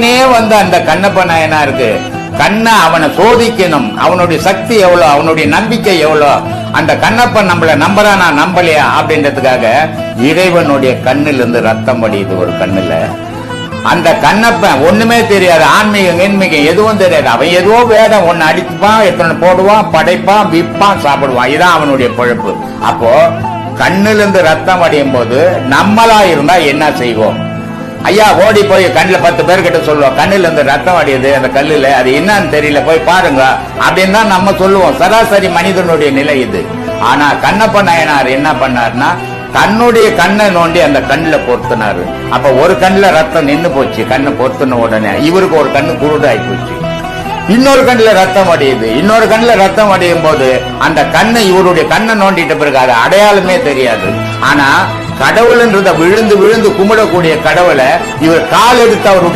அவனே வந்து அந்த கண்ணப்ப நாயனாருக்கு கண்ணை அவனை சோதிக்கணும். அவனுடைய சக்தி எவ்வளோ? அவனுடைய நம்பிக்கை எவ்வளோ? அந்த கண்ணப்பன் நம்மள நம்புறானா? நம்பலையா? அப்படின்றதுக்காக இறைவனுடைய கண்ணிலிருந்து ரத்தம் வடியுது ஒரு கண்ணுல. அந்த கண்ணப்பன் ஒண்ணுமே தெரியாது. ஆன்மீகம் என்மீகம் எதுவும் தெரியாது. அவன் ஏதோ வேதம் ஒன்னு அடிப்பான் எத்தனை போடுவான் படைப்பான் விற்பான் சாப்பிடுவான். இதுதான் அவனுடைய பொழப்பு. அப்போ கண்ணிலிருந்து ரத்தம் அடையும் போது நம்மளா இருந்தா என்ன செய்வோம்? ஐயா ஓடி போய் கண்ணில் பத்து பேர்கிட்ட சொல்லுவோம் கண்ணில் இந்த ரத்தம் அடியுது அந்த கல்லுல. அது என்னன்னு தெரியல போய் பாருங்க. அப்படின்னு தான் நம்ம சொல்லுவோம். சராசரி மனிதனுடைய நிலை இது. ஆனா கண்ணப்ப நாயனார் என்ன பண்ணாருன்னா தன்னுடைய கண்ணை நோண்டி அந்த கண்ணில் பொருத்தினாரு அப்ப ஒரு கண்ணுல ரத்தம் நின்று போச்சு கண்ணை பொருத்தின உடனே. இவருக்கு ஒரு கண்ணு குருடாகி போச்சு. இன்னொரு கண்ணுல ரத்தம் அடையுது. இன்னொரு கண்ணில் ரத்தம் அடையும் போது அந்த கண்ணை இவருடைய கண்ணை நோண்டிட்ட பிறகு அது அடையாளமே தெரியாது. ஆனா கடவுள்ன்றத விழுந்து விழுந்து கும்பிடக்கூடிய கடவுளை இவர் கால் எடுத்து அவருடைய